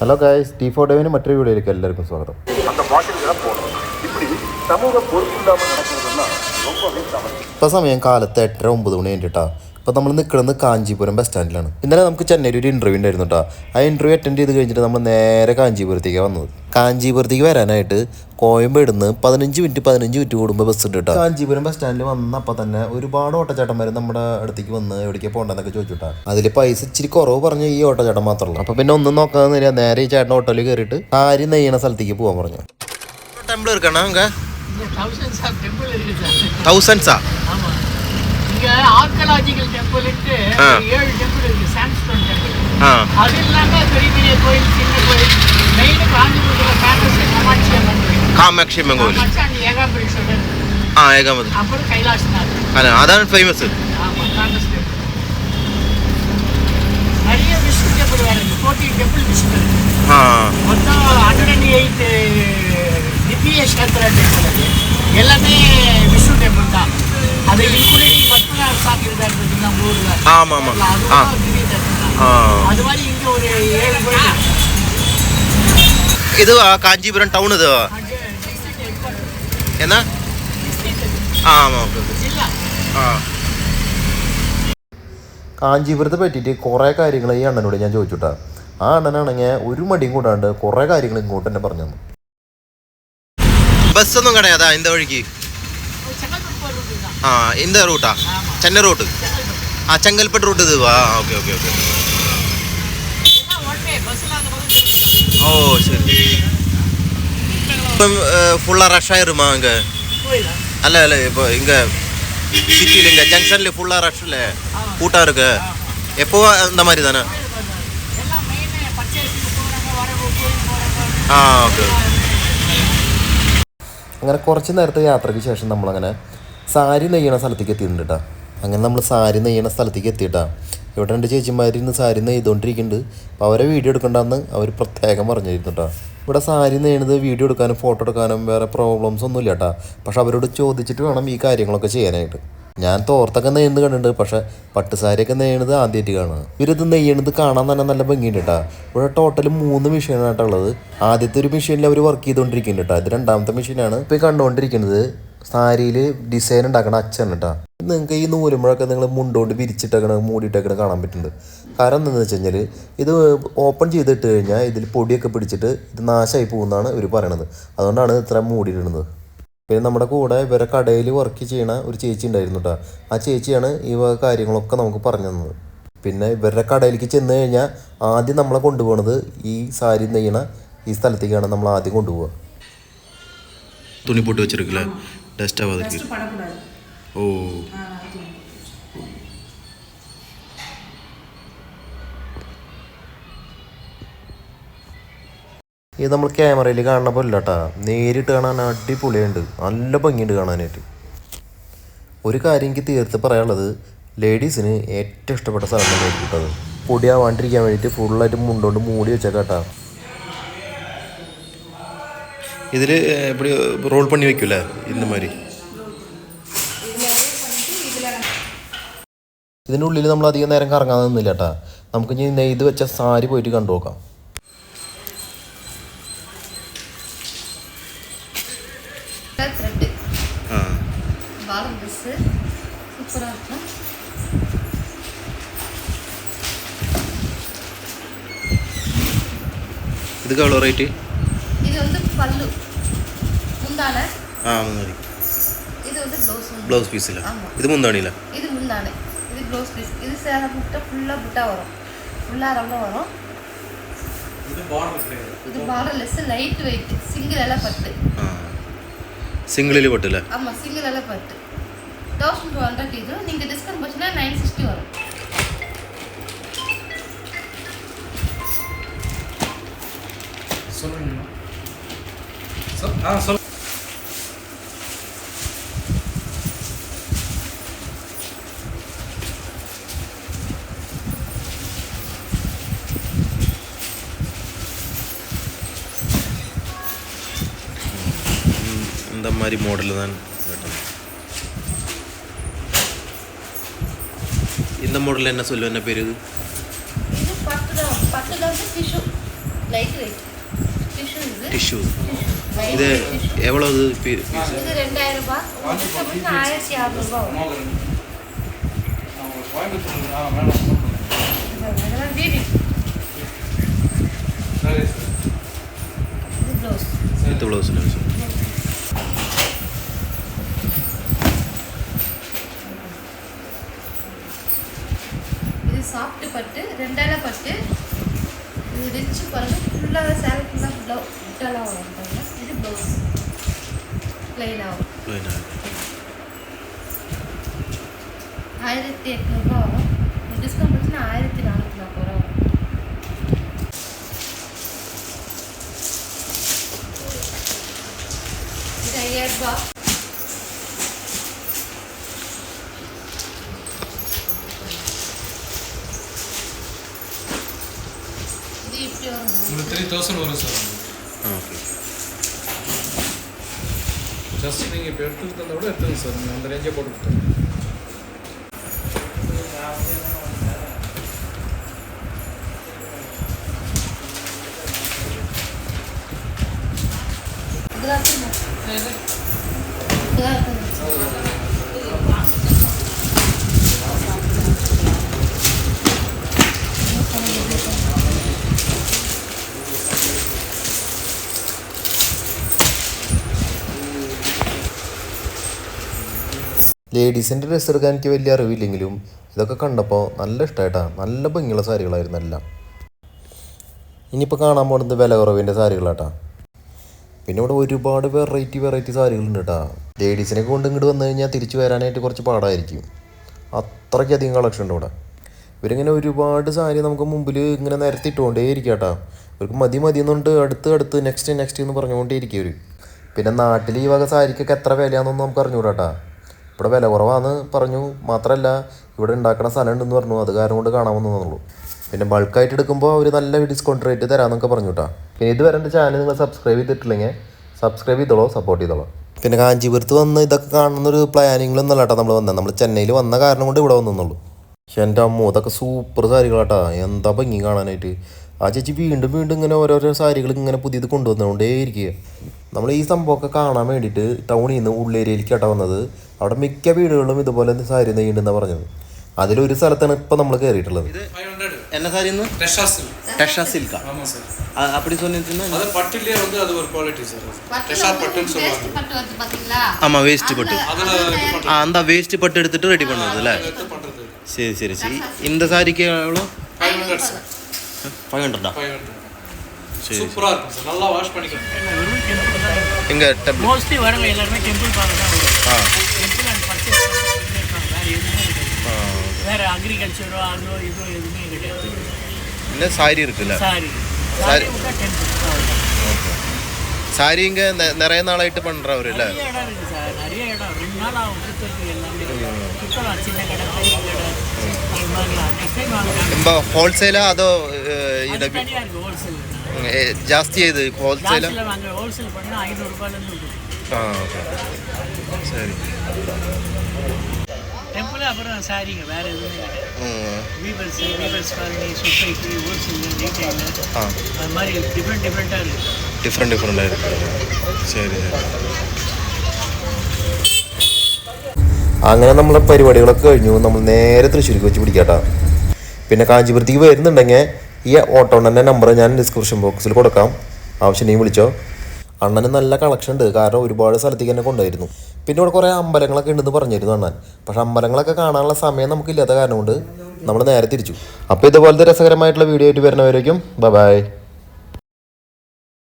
ഹലோ guys T four ഡേവിന് മറ്റൊരു വീഡിയോയിലേക്ക് എല്ലാവർക്കും സ്വാഗതം அந்த பாட்டில்களை போடணும் இப்படி சமூக பொறுப்பில்லாமல் நடக்கிறதெல்லாம் ரொம்பவே தவறு ഇപ്പോൾ സമയം കാലത്ത് എട്ടര ഒമ്പത് മണി കഴിഞ്ഞിട്ടാ അപ്പോൾ നമ്മൾ നിൽക്കുന്നത് കാഞ്ചീപുരം ബസ് സ്റ്റാൻഡിലാണ് ഇന്നലെ നമുക്ക് ചെന്നൈയിൽ ഒരു ഇന്റർവ്യൂ ഉണ്ടായിരുന്നു കേട്ടോ ആ ഇന്റർവ്യൂ അറ്റൻഡ് ചെയ്ത് കഴിഞ്ഞിട്ട് നമ്മൾ നേരെ കാഞ്ചീപുരത്തേക്ക് വന്നത്. കാഞ്ചീപുരത്തേക്ക് വരാനായിട്ട് കോയമ്പേടുന്ന് നിന്ന് പതിനഞ്ച് മിനിറ്റ് പതിനഞ്ച് മിനിറ്റ് കൂടുമ്പോൾ ബസ് ഉണ്ട് കേട്ടോ കാഞ്ചീപുരം ബസ് സ്റ്റാൻഡിൽ വന്നപ്പോൾ തന്നെ ഒരുപാട് ഓട്ടച്ചാട്ടന്മാർ നമ്മുടെ അടുത്തേക്ക് വന്ന് എവിടേക്ക് പോകണ്ടെന്നൊക്കെ ചോദിച്ചിട്ടാ അതിൽ പൈസ ഇച്ചിരി കുറവ് പറഞ്ഞു ഈ ഓട്ടച്ചാട്ടം മാത്രമല്ല അപ്പോൾ പിന്നെ ഒന്നും നോക്കാതെ നേരെ നേരെ ഈ ചേട്ടൻ ഓട്ടോയിൽ കയറിയിട്ട് ആര് നെയ്യണ സ്ഥലത്തേക്ക് പോകാൻ പറഞ്ഞു. ടെമ്പിൾ എടുക്കണം തൗസൻഡ്സാ இங்க ஆர்கலாஜிக்கல் டெம்பிள்ட்டு ஏழு டெம்பிள் இருக்கு சாம்ஸ்டோன் டெம்பிள் அது இல்லாம பெரிய பெரிய கோயில் சின்ன கோயில். மெயின் காஞ்சிபுரத்துல ஃபேமஸ் காமாட்சி அம்மன் கோயில். காமாட்சி அம்மன் கோயில் ஆ ஏகாம்பரம் அப்புறம் கைலாஷ்நாத் அதான் ஃபேமஸ் ஆமா ஃபேமஸ் நிறைய விஷ்ணு டெம்பிள் வேற இருக்கு. Forty temple Vishnu. மொத்தம் ஹண்ட்ரட் அண்ட் எயிட் திவ்ய கத்திர டெம்பிள் எல்லாமே விஷ்ணு டெம்பிள் தான். அது இன்க்ளூடிங் பத்மநாப சாமி இருக்காரு பார்த்தீங்களா நம்ம ஊர்ல ஆமா, ஆமா. அதுவும் ஆ. திவ்ய தரிசனம் தான். ആ அது மாதிரி இங்க ஒரு ஏழு கோயில் இருக்கு. ഇത് കാഞ്ചീപുരം ടൗൺ ഇത് அங்க district headquarters. എന്നാ District ആ ഓക്കെ ഓക്കെ ஜில்லா. ആ കാഞ്ചീപുരത്തെ പറ്റിയിട്ട് കുറേ കാര്യങ്ങൾ ഈ അണ്ണനോട് ഞാൻ ചോദിച്ചുട്ടാ ആ അണ്ണനാണെങ്കിൽ ഒരു മടിയും കൂടാണ്ട് കുറേ കാര്യങ്ങൾ ഇങ്ങോട്ട് തന്നെ പറഞ്ഞു തന്നു ബസ്സൊന്നും കടയാതാ இந்த വഴിക്ക് ആ ഓക്കെ ഓക്കെ ഓക്കെ இதெல்லாம் one way. bus எல்லாம் அந்த பக்கம் திரும்பிக்கலாம். ഓ ശരി ഇപ്പം ഫുള്ളാ റഷായിരുമാ ഇങ്ങ கோயிலா? அல்ல இல்ல இப்போ இங்க சிட்டியில் இங்க ஜங்ஷன்ல ஃபுல்லா ரஷ் இல்ல ஆமா. கூட்டம் இருக்கு எப்போ அந்த மாதிரி தானே கோயில் பாருங்க. எல்லாம் main purchasing போறாங்க, வரவு, கோயில் போறாங்க. ആ ഓക്കെ അങ്ങനെ കുറച്ച് നേരത്തെ യാത്രയ്ക്ക് ശേഷം നമ്മളങ്ങനെ സാരി നെയ്യണ സ്ഥലത്തേക്ക് എത്തിയിട്ടുണ്ട് കേട്ടോ അങ്ങനെ നമ്മൾ സാരി നെയ്യണ സ്ഥലത്തേക്ക് എത്തിയിട്ടാ. ഇവിടെ രണ്ട് ചേച്ചിമാർ ഇന്ന് സാരി നെയ്തുകൊണ്ടിരിക്കുന്നുണ്ട് അപ്പോൾ അവരെ വീഡിയോ എടുക്കണ്ടെന്ന് അവർ പ്രത്യേകം പറഞ്ഞിരുന്നു കേട്ടോ ഇവിടെ സാരി നെയ്യണത് വീഡിയോ എടുക്കാനും ഫോട്ടോ എടുക്കാനും വേറെ പ്രോബ്ലംസ് ഒന്നുമില്ല കേട്ടോ പക്ഷെ അവരോട് ചോദിച്ചിട്ട് വേണം ഈ കാര്യങ്ങളൊക്കെ ചെയ്യാനായിട്ട്. ഞാൻ തോർത്തൊക്കെ നെയ്യുന്നത് കണ്ടിട്ടുണ്ട്. പക്ഷെ പട്ടുസാരിയൊക്കെ നെയ്യണത് ആദ്യമായിട്ട് കാണുക ഇവരിത് നെയ്യണത് കാണാൻ തന്നെ നല്ല ഭംഗിയുണ്ട് കേട്ടോ ഇവിടെ ടോട്ടൽ മൂന്ന് മെഷീനായിട്ടുള്ളത് ആദ്യത്തെ ഒരു മെഷീനിൽ അവർ വർക്ക് ചെയ്തുകൊണ്ടിരിക്കുന്നുണ്ട് കേട്ടോ ഇത് രണ്ടാമത്തെ മെഷീനാണ് ഇപ്പോൾ കണ്ടുകൊണ്ടിരിക്കുന്നത് സാരിയിൽ ഡിസൈൻ ഉണ്ടാക്കണ അച്ഛൻ കേട്ടോ. നിങ്ങൾക്ക് ഈ നൂലുമ്പോഴൊക്കെ നിങ്ങൾ മുണ്ടോണ്ട് വിരിച്ചിട്ടേക്കണ മൂടിയിട്ടേക്കണ കാണാൻ പറ്റുന്നുണ്ട്. കാരണം എന്താണെന്ന് വെച്ച് കഴിഞ്ഞാൽ ഇത് ഓപ്പൺ ചെയ്തിട്ട് കഴിഞ്ഞാൽ ഇതിൽ പൊടിയൊക്കെ പിടിച്ചിട്ട് ഇത് നാശമായി പോകുന്നതാണ് ഇവർ പറയണത്. അതുകൊണ്ടാണ് ഇത്ര മൂടിയിടുന്നത്. പിന്നെ നമ്മുടെ കൂടെ ഇവരെ കടയിൽ വർക്ക് ചെയ്യണ ഒരു ചേച്ചി ഉണ്ടായിരുന്നു കേട്ടോ. ആ ചേച്ചിയാണ് ഈ കാര്യങ്ങളൊക്കെ നമുക്ക് പറഞ്ഞു തന്നത്. പിന്നെ ഇവരുടെ കടയിലേക്ക് ചെന്ന് കഴിഞ്ഞാൽ ആദ്യം നമ്മളെ കൊണ്ടുപോകുന്നത് ഈ സാരി നെയ്യണ ഈ സ്ഥലത്തേക്കാണ് നമ്മൾ ആദ്യം കൊണ്ടുപോവുക. തുണി പൊട്ടി വെച്ചിരിക്കില്ലേ ഡസ്റ്റ് ആവാതിരിക്കും படக்கூடாது ഓ ஆ, அது. ഇത് നമ്മൾ ക്യാമറയിൽ കാണുന്ന പോലെ കേട്ടാ നേരിട്ട് കാണാൻ അടിപൊളിയുണ്ട് നല്ല ഭംഗിയുണ്ട് കാണാനായിട്ട് ഒരു കാര്യം എനിക്ക് തീർത്ത് പറയാനുള്ളത് ലേഡീസിന് ഏറ്റവും ഇഷ്ടപ്പെട്ട സ്ഥലം തന്നെ ആയിരിക്കും കേട്ടോ അത്. പൊടിയാവാണ്ടിരിക്കാൻ വേണ്ടിയിട്ട് ഫുള്ളായിട്ട് മുണ്ടോണ്ട് മൂടി വെച്ചേക്കാട്ടാ ഇതിൽ എപ്പടി റോൾ പണി വെക്കൂലേ ഇന്ന മാതിരി ഇതിൻ്റെ ഉള്ളിൽ നമ്മൾ അധികം നേരം കറങ്ങാൻ നിന്നില്ല കേട്ടാ നമുക്ക് ഇനി നെയ്ത് വെച്ച സാരി പോയിട്ട് കണ്ടു നോക്കാം த்ரெட்டு ആ பாலம் ட்ரெஸ்ஸு பல்லு. முந்தான. ஆ முந்தாடி இது வந்து ப்ளவுஸ் ப்ளவுஸ் பீஸில் இது முந்தானியில் இது முந்தானே. இது ப்ளவுஸ் பீஸ் இது சேர புட்டை ஃபுல்லாக புட்டா வரும். ஃபுல்லா ரொம்ப வரும். இது borderless lightweight single எல்லாம் பட்டு. சிங்கிளில் பட்டுல. ஆமாம் சிங்கிள் எல்லாம் பட்டு. தௌசண்ட் டூ ஹண்ட்ரட் இது. நீங்கள் டிஸ்கவுண்ட் போச்சுன்னா நைன் சிக்ஸ்டி வரும். சொல்லுங்கள் ஆ சொல். இந்த மாதிரி மாடல் தான் கேட்டேன் இந்த மாடல் என்ன சொல்லுவேன் என்ன பேர் இது? பட்டு தான் பட்டு தான் டிஷ்யூ லைட் வெயிட் டிஷ்யூ இது எவ்வளோ பீஸ் இது ரெண்டாயிரம் ரூபாய் ஆயிரத்தி அறநூறுபா இது ப்ளவுஸ் ப்ளவுஸ் இது சாஃப்ட் பட்டு ரெண்டாயிரம் பட்டு. இது ரிச்சு பட்டு ஃபுல்லாக சேலை ஃபுல்லாக ஃபுல்லாக ஃபுட்டாலாம் வளர்த்தாங்க இது ப்ளவுஸ் ப்ளைனாக வரும் ஆயிரத்தி எட்நூறுபா வரும் டிஸ்கவுண்ட் வச்சுன்னா ஆயிரத்தி நானூற்றி நாற்பது ரூபா வரும் இது ஐயாயிரம் ரூபாய் இது இப்படி வரும். த்ரீ தௌசண்ட் வரும் சார் ஜஸ்ட் நீங்கள் இப்போ எடுத்துட்டு தந்தா கூட எடுத்துங்க சார் நீங்கள் அந்த ரேஞ்சே போட்டு கொடுத்துருங்க. ലേഡീസിന്റെ ഡ്രസ്സ് എടുക്കാൻ എനിക്ക് വലിയ അറിവില്ലെങ്കിലും ഇതൊക്കെ കണ്ടപ്പോൾ നല്ല ഇഷ്ടമായിട്ടാണ്. നല്ല ഭംഗിയുള്ള സാരികളായിരുന്നു എല്ലാം. ഇനിയിപ്പോൾ കാണാൻ പോകുന്നത് വില കുറവിന്റെ സാരികളാട്ടാ. പിന്നെ ഇവിടെ ഒരുപാട് വെറൈറ്റി വെറൈറ്റി സാരികളുണ്ട് കേട്ടാ. ലേഡീസിനെ കൊണ്ട് ഇങ്ങോട്ട് വന്നു കഴിഞ്ഞാൽ തിരിച്ചു വരാനായിട്ട് കുറച്ച് പാടായിരിക്കും. അത്രയ്ക്കധികം കളക്ഷൻ ഉണ്ട് ഇവിടെ. ഇവരിങ്ങനെ ഒരുപാട് സാരി നമുക്ക് മുമ്പിൽ ഇങ്ങനെ നിരത്തിയിട്ടുകൊണ്ടേ ഇരിക്കുക കേട്ടോ. ഇവർക്ക് മതി മതി എന്നുകൊണ്ട് അടുത്ത് അടുത്ത് നെക്സ്റ്റ് നെക്സ്റ്റ് എന്ന് പറഞ്ഞുകൊണ്ടേ ഇരിക്കും ഇവർ പിന്നെ നാട്ടിൽ ഈ വക സാരിക്കൊക്കെ എത്ര വിലയാണെന്നൊന്നും നമുക്ക് അറിഞ്ഞൂടാ കേട്ടാ. ഇവിടെ വില കുറവാന്ന് പറഞ്ഞു. മാത്രമല്ല ഇവിടെ ഉണ്ടാക്കുന്ന സ്ഥലം ഉണ്ടെന്ന് പറഞ്ഞു. അത് കാരണം കൊണ്ട് കാണാൻ പിന്നെ ബൾക്കായിട്ട് എടുക്കുമ്പോൾ അവർ നല്ല ഡിസ്കൗണ്ട് റേറ്റ് തരാമെന്നൊക്കെ പറഞ്ഞു കേട്ടോ പിന്നെ ഇതുവരെ എന്റെ ചാനൽ നിങ്ങൾ സബ്സ്ക്രൈബ് ചെയ്തിട്ടില്ലെങ്കിൽ സബ്സ്ക്രൈബ് ചെയ്തോളോ സപ്പോർട്ട് ചെയ്തോളോ. പിന്നെ കാഞ്ചീപുരത്ത് വന്ന് ഇതൊക്കെ കാണുന്നൊരു അല്ല കേട്ടോ നമ്മൾ വന്നത് നമ്മൾ ചെന്നൈയിൽ വന്ന കാരണം കൊണ്ട് ഇവിടെ വന്നെന്നുള്ളൂ പക്ഷെ എന്റെ അമ്മ ഇതൊക്കെ സൂപ്പർ സാരികളാട്ടാ. എന്താ ഭംഗി കാണാനായിട്ട്. ആ ചേച്ചി വീണ്ടും വീണ്ടും ഇങ്ങനെ ഓരോരോ സാരികൾ ഇങ്ങനെ പുതിയത് കൊണ്ടുവന്നുകൊണ്ടേ ഇരിക്കുക നമ്മൾ ഈ സംഭവമൊക്കെ കാണാൻ വേണ്ടിയിട്ട് ടൗണിൽ നിന്ന് ഉള്ളേരിയയിലേക്ക് കേട്ടോ വന്നത്. അവിടെ മിക്ക വീടുകളിലും ഇതുപോലെ സാരി നെയ്യുണ്ടെന്നാണ് പറഞ്ഞത് അതിലൊരു സ്ഥലത്താണ് ഇപ്പം നമ്മൾ കയറിയിട്ടുള്ളത് ஃபைவ் ஹண்ட்ரட் என்ன சாரி டெஷா சில்க் டஷா சில்கா ஆமாம் சார் அப்படி சொன்னீங்கன்னா அது பட்டுலேயே வந்து அது ஒரு குவாலிட்டி சார் பட்டு டெஷா வந்து பட்டுன்னு வேஷ்டி சொல்லுவாங்க பட்டு வருது பாத்தீங்களா ஆமாம் வேஸ்ட் பட்டு அதில் இது பண்ணுறது ആ എന്താ വേസ്റ്റ് പട്ട് എടുത്തിട്ട് റെഡി പണ്ണത് അല്ലേ எடுத்து பண்ணுறது ശരി ശരി ശരി இந்த சாரிக்கு எவ்வளோ five hundred sir five ஹண்ட்ரடா five hundred சரி. சூப்பராக இருக்கும் சார் நல்லா வாஷ் பண்ணிக்கலாம் வெறும் டெம்பிள் தான் எங்க டெம்பிள் மோஸ்ட்லி வரவங்க எல்லாருமே டெம்பிள் பார்க்க தான் வரும் ஆ கழிச்சு அதோ இதோ எதுவுமே கிடையாது இல்லை சாரி இருக்குல்ல சாரி சாரி சாரி இங்கே நிறைய நாளாயிட்டு பண்ணுறவர் இல்லை இடம் இருக்கு சார் நிறைய இடம் ரெண்டு நாள் ஆகும் சுற்றுறதுக்கு எல்லாமே சுற்றலாம் சின்ன கடை பெரிய கடை அது மாதிரிலாம் நெக்ஸ்ட் டைம் வாங்கலாம் ரொம்ப ഹോൾസെയിലാ അതോ ഇത് தனியாக இருக்குது ஹோல்சேல் ജാസ്തി ചെയ്ത് ഇപ്പോൾ ഹോൾസെയിലാ ஹோல்சேலில் வாங்க ஹோல்சேல் பண்ணால் ஐநൂறுரூபாலேருந்து இருக்குது ആ ഓക്കെ ശരി டெம்பிள் அப்புறம் சாரிங்க வேறு எதுவுமே கிடையாது ഉം. Weavers weavers colony society wholesale retail ആ அது மாதிரி டிஃப்ரெண்ட் டிஃப்ரெண்ட்டாக இருக்குது ഡിഫറെൻറ്റ് ഡിഫറെൻ്റ് ആയിരിക്കും ശരി ശരി അങ്ങനെ നമ്മളെ പരിപാടികളൊക്കെ കഴിഞ്ഞു നമ്മൾ നേരെ തൃശ്ശൂർക്ക് വെച്ച് പിടിക്കാട്ടാ പിന്നെ കാഞ്ചീപുരത്തേക്ക് വരുന്നുണ്ടെങ്കിൽ ഈ ഓട്ടോണ്ണൻ്റെ നമ്പർ ഞാൻ ഡിസ്ക്രിപ്ഷൻ ബോക്സിൽ കൊടുക്കാം ആവശ്യമുണ്ടെങ്കിൽ വിളിച്ചോ അണ്ണന് നല്ല കളക്ഷൻ ഉണ്ട്. കാരണം ഒരുപാട് സ്ഥലത്തേക്ക് തന്നെ കൊണ്ടുവരുന്നു പിന്നെ ഇവിടെ കുറേ അമ്പലങ്ങളൊക്കെ ഉണ്ടെന്ന് പറഞ്ഞിരുന്നു അണ്ണൻ. പക്ഷെ അമ്പലങ്ങളൊക്കെ കാണാനുള്ള സമയം നമുക്കില്ലാത്ത കാരണം കൊണ്ട് നമ്മൾ നേരെ തിരിച്ചു. അപ്പോൾ ഇതുപോലത്തെ രസകരമായിട്ടുള്ള വീഡിയോ ആയിട്ട് വരുന്നവരേക്കും ബൈ